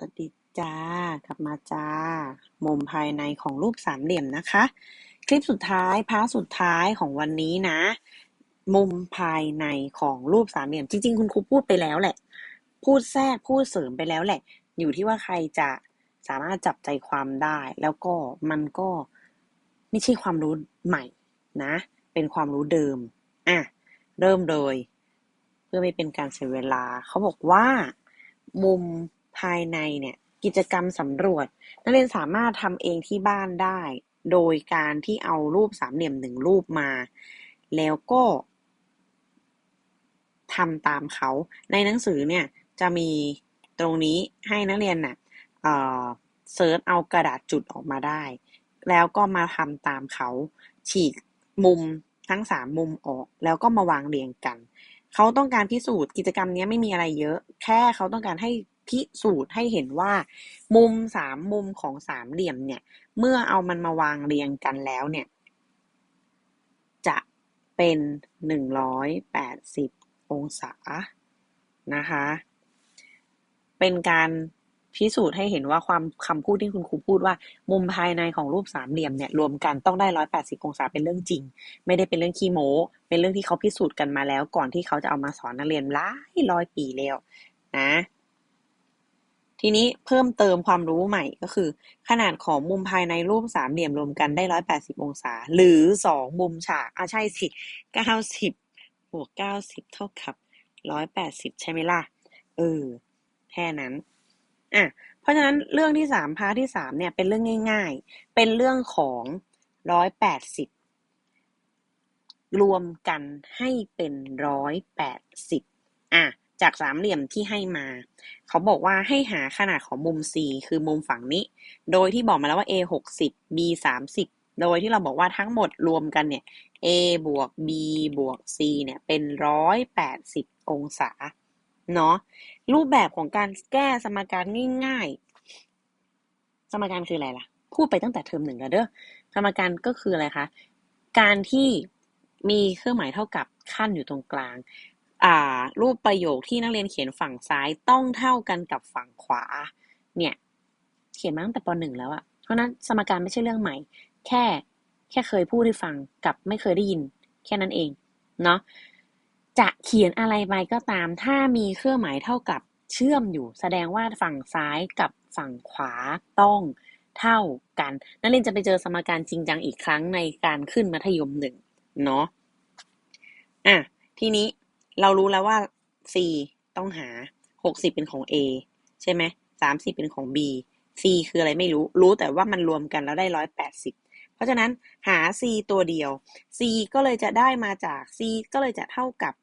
วัสดีจ้า กลับมาจ้า มุมภายในของรูปสามเหลี่ยมนะคะ คลิปสุดท้ายพาร์ทสุดท้ายของวันนี้นะ มุมภายในของรูปสามเหลี่ยม จริง ๆ คุณครูพูดไปแล้วแหละ พูดแทรกพูดเสริมไปแล้วแหละ อยู่ที่ว่าใครจะสามารถจับใจความได้ แล้วก็มันก็ไม่ใช่ความรู้ใหม่นะ เป็นความรู้เดิม อะ เริ่มเลย เพื่อไม่เป็นการเสียเวลา เขาบอกว่า มุม ภายในเนี่ย กิจกรรมสำรวจ นักเรียนสามารถทำเองที่บ้านได้ โดยการที่เอารูปสามเหลี่ยมหนึ่งรูปมา แล้วก็ทำตามเขา ในหนังสือเนี่ยจะมีตรงนี้ให้นักเรียนน่ะเอ่อเซิร์ชเอากระดาษจุดออกมาได้ แล้วก็มาทำตามเขา ฉีกมุมทั้งสามมุมออก แล้วก็มาวางเรียงกัน เขาต้องการพิสูจน์กิจกรรมนี้ไม่มีอะไรเยอะ แค่เขาต้องการให้ พิสูจน์ให้เห็นว่า มุมสามมุมของสามเหลี่ยมเนี่ย เมื่อเอามันมาวางเรียงกันแล้วเนี่ย จะเป็นหนึ่งร้อยแปดสิบองศานะคะ เป็นการพิสูจน์ให้เห็นว่าความคำพูดที่คุณครูพูดว่า มุมภายในของรูปสามเหลี่ยมเนี่ยรวมกันต้องได้ร้อยแปดสิบองศาเป็นเรื่องจริง ไม่ได้เป็นเรื่องขี้โม้ เป็นเรื่องที่เขาพิสูจน์กันมาแล้ว ก่อนที่เขาจะเอามาสอนนักเรียนหลายร้อยปีแล้วนะ ทีนี้เพิ่มเติมความรู้ใหม่ก็คือ ขนาดของมุมภายในรูปสามเหลี่ยมรวมกันได้ร้อยแปดสิบองศา หรือสองมุมฉากอะใช่สิเก้าสิบบวกเก้าสิบเท่ากับร้อยแปดสิบใช่ไหมล่ะ เออ แค่นั้น อะ เพราะฉะนั้นเรื่องที่สามพาร์ทที่สามเนี่ย เป็นเรื่องง่าย ๆ เป็นเรื่องของร้อยแปดสิบรวมกันให้เป็นร้อยแปดสิบอะ จากสามเหลี่ยมที่ให้มา เขาบอกว่าให้หาขนาดของมุม C คือมุมฝั่งนี้ โดยที่บอกมาแล้วว่า A หกสิบ B สามสิบโดยที่เราบอกว่าทั้งหมดรวมกันเนี่ย A บวก B บวก C เนี่ยเป็นร้อยแปดสิบองศาเนาะรูปแบบของการแก้สมการง่ายๆ สมการคืออะไรล่ะ พูดไปตั้งแต่เทอมหนึ่งแล้วเด้อสมการก็คืออะไรคะ การที่มีเครื่องหมายเท่ากับขั้นอยู่ตรงกลาง อ่า รูปประโยคที่นักเรียนเขียนฝั่งซ้ายต้องเท่ากันกับฝั่งขวา เนี่ย เขียนมาตั้งแต่ปหนึ่งแล้วอะเพราะนั้นสมการไม่ใช่เรื่องใหม่ แค่แค่เคยพูดให้ฟังกับไม่เคยได้ยิน แค่นั้นเองเนาะจะเขียนอะไรไปก็ตาม ถ้ามีเครื่องหมายเท่ากับเชื่อมอยู่ แสดงว่าฝั่งซ้ายกับฝั่งขวาต้องเท่ากัน นักเรียนจะไปเจอสมการจริงจังอีกครั้งในการขึ้นมัธยมหนึ่งเนาะอะทีนี้ เรารู้แล้วว่า C ต้องหา60เป็นของ A ใช่ไหม30เป็นของ B C คืออะไรไม่รู้ รู้แต่ว่ามันรวมกันแล้วได้180เพราะฉะนั้นหา C ตัวเดียว C ก็เลยจะได้มาจาก C ก็เลยจะเท่ากับ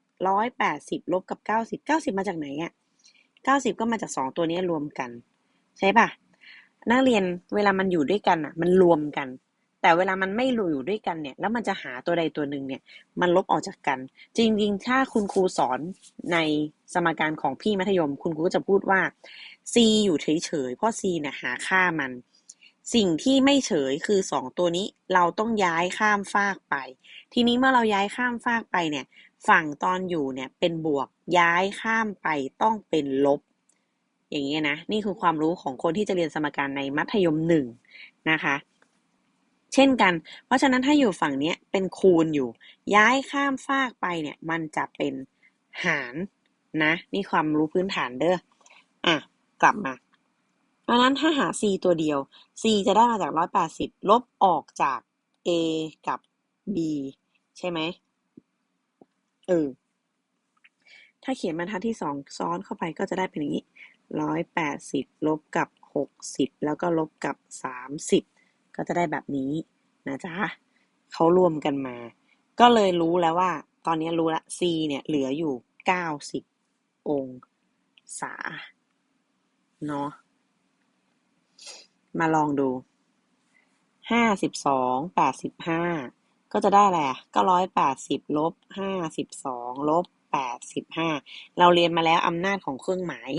180ลบกับ90 90มาจากไหนอะ90ก็มาจาก2ตัวนี้รวมกัน ใช่ปะนักเรียนเวลามันอยู่ด้วยกันอะมันรวมกัน แต่เวลามันไม่รูอยู่ด้วยกันเนี่ย แล้วมันจะหาตัวใดตัวหนึ่งเนี่ย มันลบออกจากกัน จริงๆ ถ้าคุณครูสอนในสมการของพี่มัธยม คุณครูก็จะพูดว่า c อยู่เฉยๆ เพราะ c เนี่ยหาค่ามัน สิ่งที่ไม่เฉยคือสองตัวนี้เราต้องย้ายข้ามฟากไป ทีนี้เมื่อเราย้ายข้ามฟากไปเนี่ย ฝั่งตอนอยู่เนี่ยเป็นบวกย้ายข้ามไปต้องเป็นลบ อย่างเงี้ยนะ นี่คือความรู้ของคนที่จะเรียนสมการในมัธยมหนึ่งนะคะ เช่นกัน เพราะฉะนั้นถ้าอยู่ฝั่งนี้เป็นคูณอยู่ ย้ายข้ามฟากไปเนี่ยมันจะเป็นหารนะ นี่ความรู้พื้นฐานเด้ออะกลับมาเพราะนั้นถ้าหา c ตัวเดียว c จะได้มาจาก 180 ลบออกจาก a กับ b ใช่ไหมเออถ้าเขียนบรรทัดที่สองซ้อนเข้าไปก็จะได้เป็นอย่างนี้ 180 ลบกับ 60 แล้วก็ลบกับ 30 ก็จะได้แบบนี้นะจ๊ะเขารวมกันมา ก็เลยรู้แล้วว่า ตอนนี้รู้ละ c เนี่ยเหลืออยู่90องศาเนาะมาลองดูห้าสิบสองแปดสิบห้าก็จะได้แหละก็ร้อยแปดสิบลบห้าสิบสองลบแปดสิบห้าเราเรียนมาแล้วอำนาจของเครื่องหมาย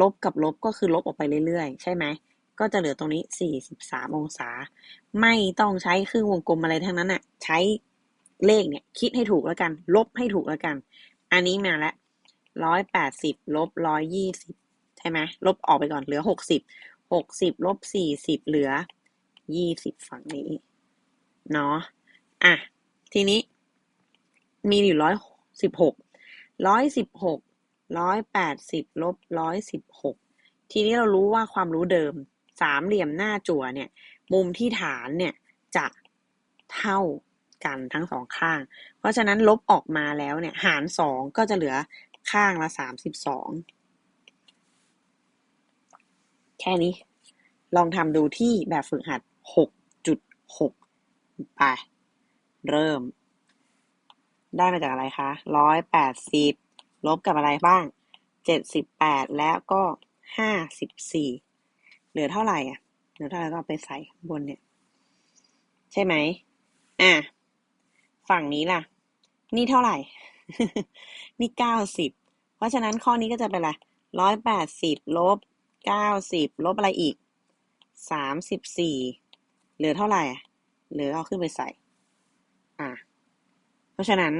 ลบกับลบก็คือลบออกไปเรื่อยๆ ใช่ไหม ก็จะเหลือตรงนี้สี่สิบสามองศา ไม่ต้องใช้เครื่องวงกลมอะไรทั้งนั้นน่ะ ใช้เลขเนี่ย คิดให้ถูกแล้วกัน ลบให้ถูกแล้วกัน อันนี้มาแล้วร้อยแปดสิบลบร้อยยี่สิบใช่ไหมลบออกไปก่อนเหลือหกสิบหกสิบลบสี่สิบเหลือยี่สิบฝั่งนี้เนาะอะ ทีนี้ มีอยู่ร้อยสิบหกร้อยสิบหกร้อยแปดสิบลบร้อยสิบหกทีนี้เรารู้ว่าความรู้เดิม สามเหลี่ยมหน้าจั่วเนี่ย มุมที่ฐานเนี่ยจะเท่ากันทั้งสองข้าง เพราะฉะนั้นลบออกมาแล้วเนี่ย หารสองก็จะเหลือข้างละสามสิบสองแค่นี้ ลองทำดูที่แบบฝึกหัดหกจุดหกไป เริ่ม ได้มาจากอะไรคะร้อยแปดสิบลบกับอะไรบ้างเจ็ดสิบแปดแล้วก็ห้าสิบสี่ ลือเท่าไหร่อะเหลือเท่าไหร่ก็เอาไปใส่บนเนี่ย ใช่ไหมอะฝั่งนี้ล่ะ นี่เท่าไหร่ นี่เก้าสิบเพราะฉะนั้นข้อนี้ก็จะเป็นอะไรร้อยแปดสิบลบเก้าสิบลบอะไรอีกสามสิบสี่เหลือเท่าไหร่เหลือเอาขึ้นไปใส่ อะเพราะฉะนั้น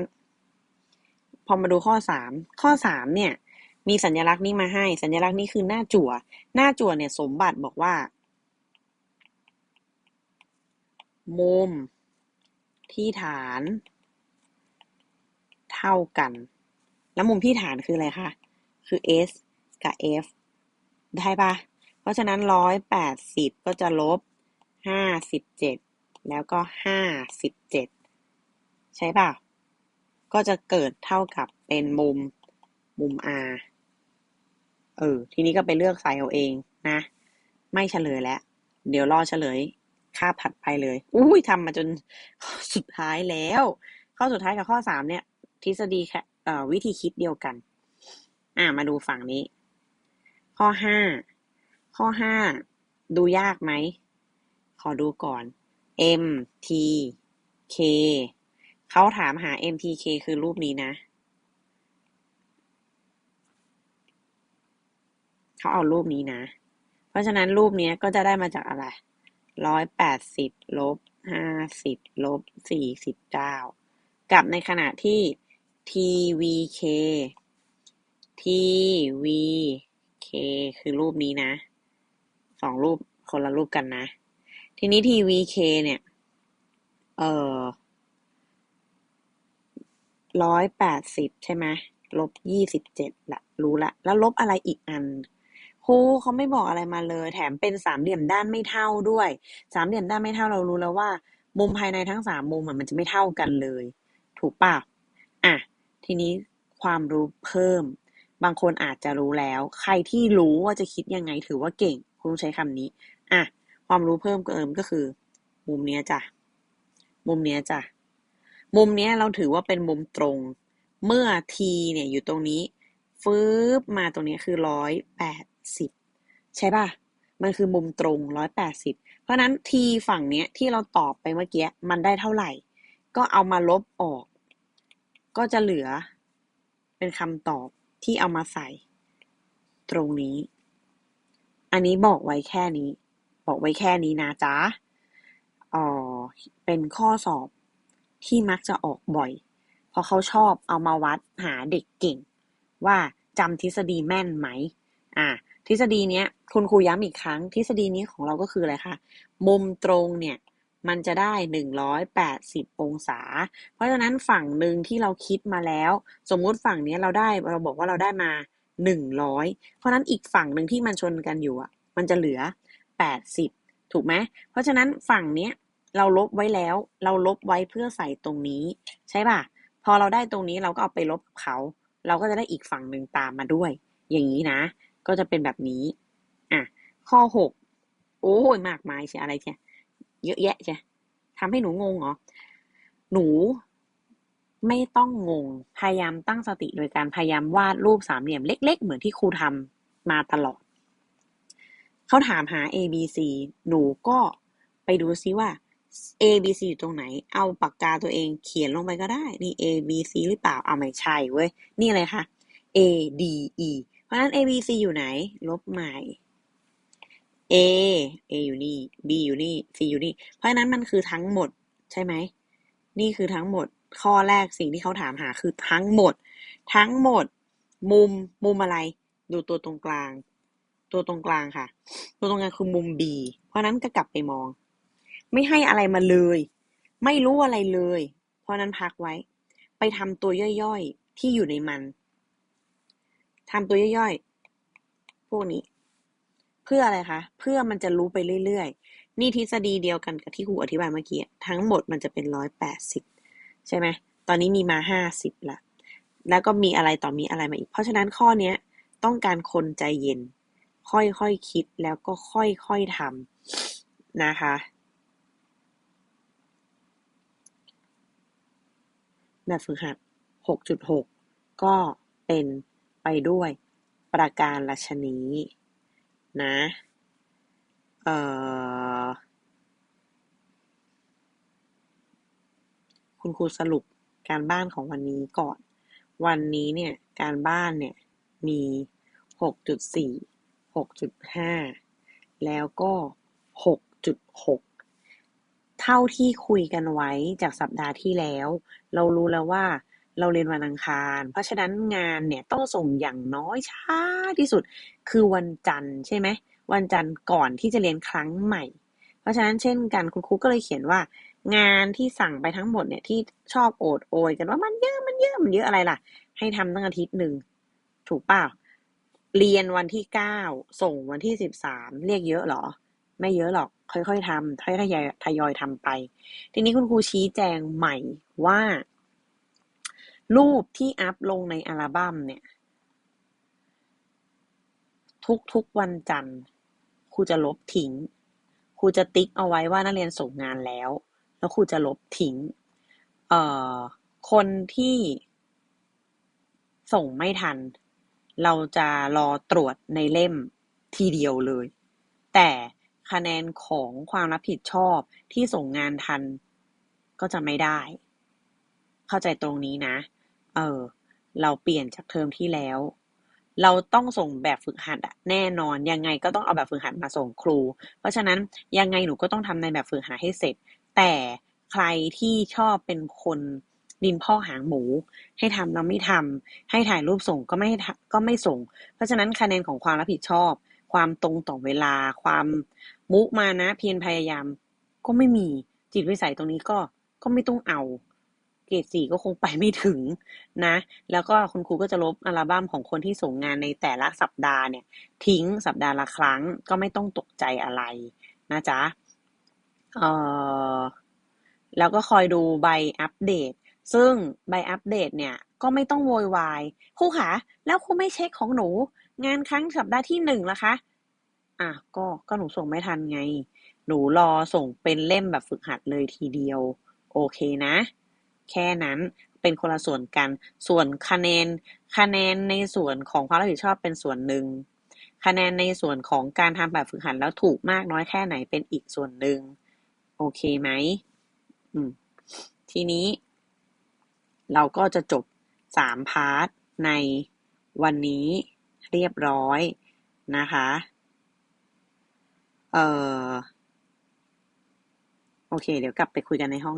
พอมาดูข้อสามข้อสามเนี่ย มีสัญลักษณ์นี้มาให้ สัญลักษณ์นี้คือหน้าจั่ว หน้าจั่วเนี่ยสมบัติบอกว่า มุม ที่ฐาน เท่ากัน แล้วมุมที่ฐานคืออะไรคะ คือ s กับ f ได้ปะเพราะฉะนั้นร้อยแปดสิบก็จะลบห้าสิบเจ็ดแล้วก็ห้าสิบเจ็ดใช่ป่ะ ก็จะเกิดเท่ากับเป็นมุมมุม r เออ ทีนี้ก็ไปเลือกใส่เอาเองนะ ไม่เฉลยแล้ว เดี๋ยวรอเฉลยคาบถัดไปเลย อุ้ยทำมาจนข้อสุดท้ายแล้ว ข้อสุดท้ายกับข้อสามเนี่ย ทฤษฎีแค่วิธีคิดเดียวกัน อ่ามาดูฝั่งนี้ ข้อห้า ข้อห้า ดูยากไหม ขอดูก่อน M T K เขาถามหา M T K คือรูปนี้นะ เขาเอารูปนี้นะ เพราะฉะนั้นรูปนี้ก็จะได้มาจากอะไรร้อยแปดสิบลบห้าสิบลบสี่สิบเก้ากับในขณะที่ TVK TVK คือรูปนี้นะสองรูปคนละรูปกันนะ ทีนี้ TVK เนี่ย เออร้อยแปดสิบใช่ไหมลบยี่สิบเจ็ดละรู้ละ แล้วลบอะไรอีกอัน ครูเขาไม่บอกอะไรมาเลย แถมเป็นสามเหลี่ยมด้านไม่เท่าด้วย สามเหลี่ยมด้านไม่เท่าเรารู้แล้วว่า มุมภายในทั้งสามมุมมันจะไม่เท่ากันเลย ถูกป่ะอะทีนี้ความรู้เพิ่ม บางคนอาจจะรู้แล้ว ใครที่รู้ว่าจะคิดยังไงถือว่าเก่งครูใช้คำนี้อะความรู้เพิ่มเติมก็คือ มุมเนี้ยจ้ะมุมเนี้ยจ้ะมุมเนี้ยเราถือว่าเป็นมุมตรง เมื่อ t เนี่ยอยู่ตรงนี้ฟืบมาตรงนี้คือร้อยแปด สิบใช่ป่ะ มันคือมุมตรงร้อยแปดสิบเพราะนั้น t ฝั่งเนี้ยที่เราตอบไปเมื่อกี้มันได้เท่าไหร่ ก็เอามาลบออก ก็จะเหลือ เป็นคำตอบที่เอามาใส่ ตรงนี้ อันนี้บอกไว้แค่นี้ บอกไว้แค่นี้นะจ๊ะอ๋อเป็นข้อสอบที่มักจะออกบ่อย เพราะเขาชอบเอามาวัดหาเด็กเก่ง ว่าจำทฤษฎีแม่นไหม อ่า ทฤษฎีเนี้ยคุณครูย้ำอีกครั้ง ทฤษฎีนี้ของเราก็คืออะไรคะ มุมตรงเนี่ยมันจะได้หนึ่งร้อยแปดสิบองศา เพราะฉะนั้นฝั่งหนึ่งที่เราคิดมาแล้ว สมมุติฝั่งนี้เราได้เราบอกว่าเราได้มาหนึ่งร้อยเพราะนั้นอีกฝั่งหนึ่งที่มันชนกันอยู่อะ มันจะเหลือแปดสิบถูกไหม เพราะฉะนั้นฝั่งเนี้ยเราลบไว้แล้ว เราลบไว้เพื่อใส่ตรงนี้ ใช่ป่ะ พอเราได้ตรงนี้เราก็เอาไปลบกับเขา เราก็จะได้อีกฝั่งหนึ่งตามมาด้วย อย่างนี้นะ ก็จะเป็นแบบนี้ อะ ข้อหกโอ้ยมากมายใช่อะไรใช่เยอะแยะใช่ทำให้หนูงงเหรอ หนูไม่ต้องงง พยายามตั้งสติโดยการพยายามวาดรูปสามเหลี่ยมเล็ก ๆ เหมือนที่ครูทำมาตลอด เขาถามหา A B C หนูก็ไปดูซิว่า A B C อยู่ตรงไหน เอาปากกาตัวเองเขียนลงไปก็ได้ นี่ A B C หรือเปล่า เอาไม่ใช่เว้ย นี่อะไรคะ A D E เพราะนั้น A B C อยู่ไหน ลบใหม่ A A อยู่นี่ B อยู่นี่ C อยู่นี่ เพราะนั้นมันคือทั้งหมดใช่ไหม นี่คือทั้งหมด ข้อแรกสิ่งที่เขาถามหาคือทั้งหมด ทั้งหมด มุม มุมอะไร ดูตัวตรงกลาง ตัวตรงกลางค่ะ ตัวตรงกลางคือมุม B เพราะนั้นก็กลับไปมอง ไม่ให้อะไรมาเลย ไม่รู้อะไรเลย เพราะนั้นพักไว้ ไปทำตัวย่อยๆ ที่อยู่ในมัน ทำตัวย่อยๆ พวกนี้ เพื่ออะไรคะ เพื่อมันจะรู้ไปเรื่อยๆ นี่ทฤษฎีเดียวกันกับที่ครูอธิบายเมื่อกี้ ทั้งหมดมันจะเป็นร้อยแปดสิบใช่ไหม ตอนนี้มีมาห้าสิบละ แล้วก็มีอะไรต่อมีอะไรมาอีก เพราะฉะนั้นข้อเนี้ยต้องการคนใจเย็น ค่อยๆคคิดแล้วก็ค่อยๆทำนะคะ แบบฝึกหัด6.6 ก็เป็น ด้วยประการลัชนีนะเอ่อคุณครูสรุปการบ้านของวันนี้ก่อน วันนี้เนี่ยการบ้านเนี่ยมี 6.4 6.5 แล้วก็ 6.6 เท่าที่คุยกันไว้จากสัปดาห์ที่แล้ว เรารู้แล้วว่า เราเรียนวันอังคาร เพราะฉะนั้นงานเนี่ยต้องส่งอย่างน้อยช้าที่สุด คือวันจันทร์ใช่ไหมวันจันทร์ก่อนที่จะเรียนครั้งใหม่ เพราะฉะนั้นเช่นกันคุณครูก็เลยเขียนว่า งานที่สั่งไปทั้งหมดเนี่ยที่ชอบโอดโอยกันว่ามันเยอะมันเยอะมันเยอะอะไรล่ะ ให้ทำตั้งอาทิตย์หนึ่งถูกเปล่าเรียนวันที่เก้าส่งวันที่สิบสามเรียกเยอะหรอ ไม่เยอะหรอก ค่อยๆทำค่อยๆทยอยทยอยทำไป ทีนี้คุณครูชี้แจงใหม่ว่า รูปที่อัพลงในอัลบั้มเนี่ย ทุกๆวันจันทร์ครูจะลบทิ้งครูจะติ๊กเอาไว้ว่านักเรียนส่งงานแล้ว แล้วครูจะลบทิ้ง เอ่อ คนที่ส่งไม่ทัน เราจะรอตรวจในเล่มทีเดียวเลย แต่คะแนนของความรับผิดชอบที่ส่งงานทันก็จะไม่ได้ เข้าใจตรงนี้นะ เออ เราเปลี่ยนจากเทอมที่แล้ว เราต้องส่งแบบฝึกหัดอะแน่นอน ยังไงก็ต้องเอาแบบฝึกหัดมาส่งครู เพราะฉะนั้นยังไงหนูก็ต้องทำในแบบฝึกหัดให้เสร็จ แต่ใครที่ชอบเป็นคนดินพ่อหางหมู ให้ทำแล้วไม่ทำให้ถ่ายรูปส่งก็ไม่ก็ไม่ส่ง เพราะฉะนั้นคะแนนของความรับผิดชอบ ความตรงต่อเวลา ความมุมานะเพียรพยายาม ก็ไม่มีจิตวิสัยตรงนี้ก็ก็ไม่ต้องเอา เกรดสี่ก็คงไปไม่ถึงนะ แล้วก็คุณครูก็จะลบอัลบั้มของคนที่ส่งงานในแต่ละสัปดาห์เนี่ย ทิ้งสัปดาห์ละครั้งก็ไม่ต้องตกใจอะไรนะจ๊ะเออแล้วก็คอยดูใบอัปเดต ซึ่งใบอัปเดตเนี่ยก็ไม่ต้องโวยวายครูคะแล้วครูไม่เช็คของหนู งานครั้งสัปดาห์ที่หนึ่งละคะอะก็ก็หนูส่งไม่ทันไง หนูรอส่งเป็นเล่มแบบฝึกหัดเลยทีเดียว โอเคนะ แค่นั้นเป็นคนละส่วนกัน ส่วนคะแนน คะแนนในส่วนของความรับผิดชอบเป็นส่วนหนึ่ง คะแนนในส่วนของการทำแบบฝึกหัดแล้วถูกมากน้อยแค่ไหนเป็นอีกส่วนหนึ่ง โอเคไหมอืม ทีนี้ เราก็จะจบสามพาร์ทในวันนี้เรียบร้อยนะคะ เอ่อ โอเค เดี๋ยวกลับไปคุยกันในห้อง